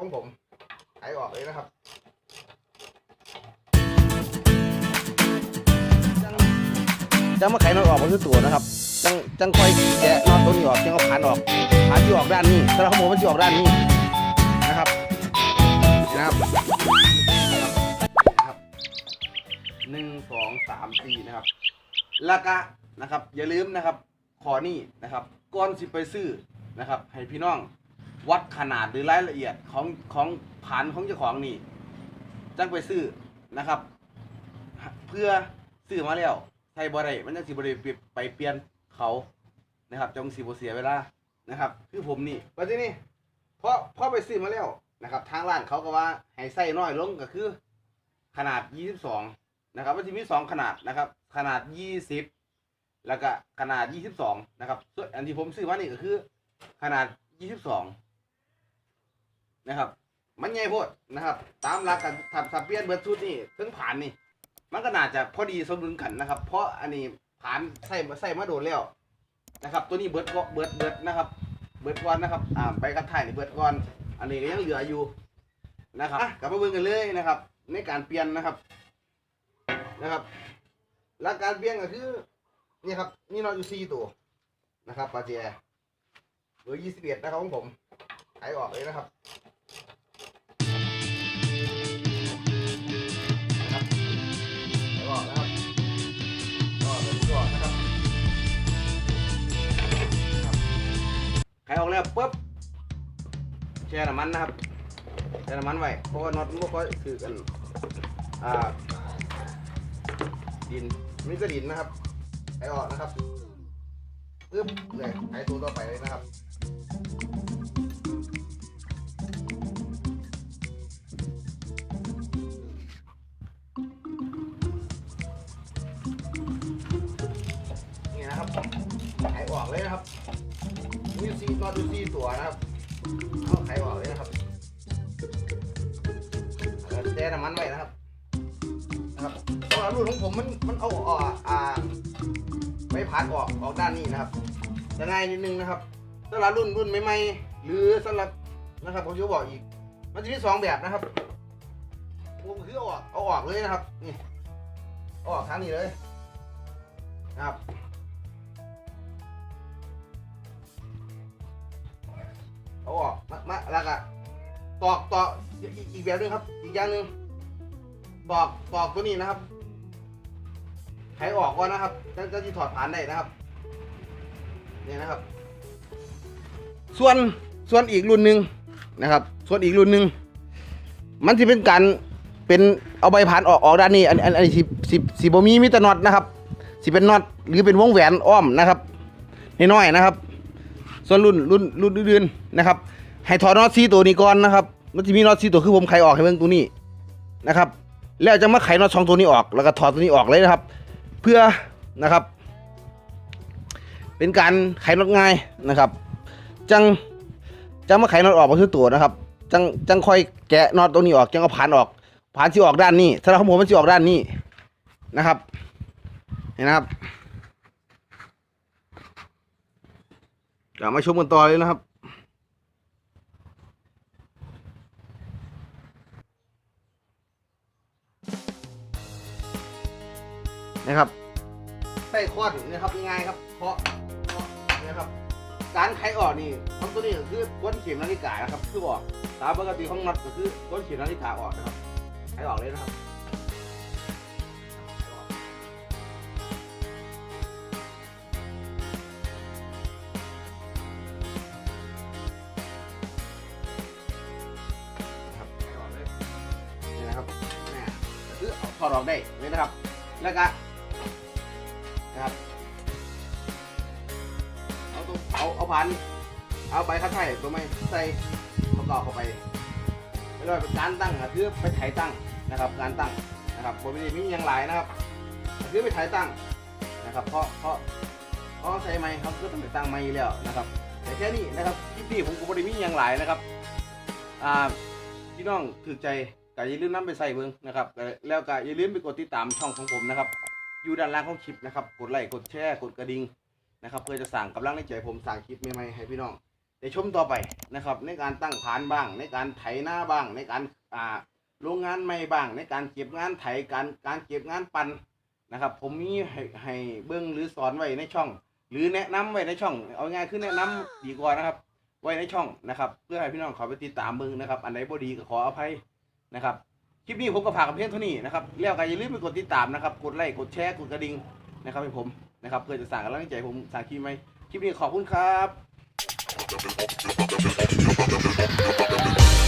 ของผมไขออกเลยนะครับจังจังมาไขน็อตออกมาคือตัวนะครับจังจังคอยแกะน็อตตัวนี้ออกจังเอาผ่านออกผ่านที่ออกด้านนี้สำหรับผมมันจะออกด้านนี้นะครับนะครับนะครับหนึ่งสองสามสี่นะครับแล้วก็นะครับ อย่าลืมนะครับขอนี่นะครับก่อนสิไปซื้อนะครับ ให้พี่น้อง วัดขนาดหรือรายละเอียดของของผานของเจ้าของนี่จังไปซื้อนะครับ เพื่อซื้อมาแล้วใช้บ่ได้มันจังสิบ่ได้ไปไปเปลี่ยนเขานะครับจงสิบ่เสียเวลานะครับ คือผมนี่ปัจจุบันนี้พอพอไปซื้อมาแล้วนะครับ ทางร้านเขาก็ว่าให้ใส่น้อยลงก็คือ ขนาด 22 นะครับมันจะมีสองขนาดนะครับ ขนาด 20 แล้วก็ขนาด 22 นะครับส่วนอันที่ผมซื้อมานี่ก็คือ ขนาด 22 นะครับ มันใหญ่โพดนะครับ ตามหลักกันถ้าถ้าเปลี่ยนเบิร์ดชุดนี่ถึงผ่านนี่ มันก็น่าจะพอดีสมดุลกันนะครับ เพราะอันนี้ผ่านใส่มาใส่มาโดนแล้วนะครับ ตัวนี้เบิร์ดก็เบิร์ดเบิร์ดนะครับ เบิร์ดก่อนนะครับ อ่าไปกระถ่ายนี่เบิร์ดก่อน อันนี้ก็ยังเหลืออยู่นะครับอะกลับมาเบิ่งกันเลยนะครับ ในการเปลี่ยนนะครับนะครับหลักการเปลี่ยนก็คือนี่ครับนี่เราอยู่สี่ตัวนะครับปาเจียเบอร์ยี่สิบเอ็ดนะครับของผมไขออกเลยนะครับ ไขออกแล้วปุ๊บแช่น้ำมันนะครับแช่น้ำมันไว้เพราะว่าน็อตมันก็คือกันอ่าดินมิสดินนะครับไอออกนะครับปึ๊บเลยไอตัวต่อไปเลยนะครับ มีซีนอตดูซีตัวนะครับเอาไขออกเลยนะครับแล้วแช่น้ำมันไว้นะครับ นะครับเพราะรุ่นของผมมันมันเอาออกอ่าไม่ผ่านออกออกด้านนี้นะครับจะง่ายนิดนึงนะครับสำหรับรุ่นรุ่นใหม่ๆหรือสำหรับนะครับผมจะบอกอีก มันจะมีสองแบบนะครับผมคือเอาออกเอาออกเลยนะครับนี่เอออกทางนี้เลยนะครับ เอาออกมามาแล้วก็ตอกตอกอีกอีกแบบหนึงครับ อีกอย่างหนึ่งปอกปอกตัวนี้นะครับไขออกก่อนนะครับจะจะที่ถอดผ่านได้นะครับเนี่ยนะครับ ส่วนส่วนอีกรุ่นหนึ่งนะครับ ส่วนอีกรุ่นหนึ่งมันจะเป็นการเป็นเอาใบผ่านออกออกด้านนี้อันอันอันนี้สิสิสิบมีมิตรน็อตนะครับสิเป็นน็อตหรือเป็นวงแหวนอ้อมนะครับน้อยๆนะครับ ส่วนรุ่นรุ่นรุ่นอื่นๆนะครับให้ถอดน็อตซีตัวนี้ก่อนนะครับมันจะมีน็อตซีตัวคือผมไขออกให้เบิ่งตัวนี้นะครับ แล้วจะมาไขน็อตสองตัวนี้ออก แล้วก็ถอดตัวนี้ออกเลยนะครับ เพื่อนะครับ เป็นการไขน็อตง่ายนะครับ จังจังมาไขน็อตออกมาคือตัวนะครับ จังจังค่อยแกะน็อตตัวนี้ออกจังเอาผ่านออก ผ่านที่ออกด้านนี้สำหรับของผมมันที่ออกด้านนี้นะครับเห็นนะครับ เดี๋ยวมาชมกันต่อเลยนะครับ นะครับใส่คอนนะครับง่ายๆครับเพราะเพราะนะครับการไขออกนี่ของตัวนี้ก็คือก้นเข็มนาฬิกานะครับ คือบอกตามปกติของน็อตก็คือก้นเข็มนาฬิกาออกนะครับไขออกเลยนะครับ ถอดออกได้เลยนะครับ แล้วก็นะครับ เอาตัวเอาเอาพันเอาไปคัดไถ่ตัวไม่ใส่ประกอบเข้าไปไม่ว่าเป็นการตั้งอะคือไปไถตั้งนะครับ การตั้งนะครับผมไม่ได้มีอย่างหลายนะครับคือไปไถตั้งนะครับ เพราะเพราะเพราะใช้ไม้ครับก็ต้องไปตั้งไม่แล้วนะครับ แต่แค่นี้นะครับคลิปนี้ผมก็ไม่ได้มีอย่างหลายนะครับอ่าพี่น้องถือใจ ก็อย่าลืมนำไปใส่เบิ่งนะครับแล้วก็อย่าลืมไปกดติดตามช่องของผมนะครับ อยู่ด้านล่างของคลิปนะครับ กดไลค์กดแชร์กดกระดิ่งนะครับเพื่อจะสั่งกำลังในใจผมสั่งคลิปใหม่ๆให้พี่น้องได้ชมต่อไปนะครับ ในการตั้งฐานบ้าง ในการไถหน้าบ้าง ในการอ่าโรงงานใหม่บ้าง ในการเก็บงานไถการการเก็บงานปันนะครับ ผมมีให้ให้เบิ้งหรือสอนไว้ในช่อง หรือแนะนำไว้ในช่อง เอาง่ายคือแนะนำดีกว่านะครับ ไว้ในช่องนะครับ เพื่อให้พี่น้องเขาไปติดตามมึงนะครับ อันไหนบ่ดีก็ขออภัย นะครับคลิปนี้ผมก็ฝากกับเพียงเท่านี้นะครับแล้วก็อย่าลืมไปกดติดตามนะครับกดไลค์กดแชร์กดกระดิ่งนะครับให้ผมนะครับเพื่อจะสั่งกำลังใจผมสั่งคลิปไหมคลิปนี้ขอบคุณครับ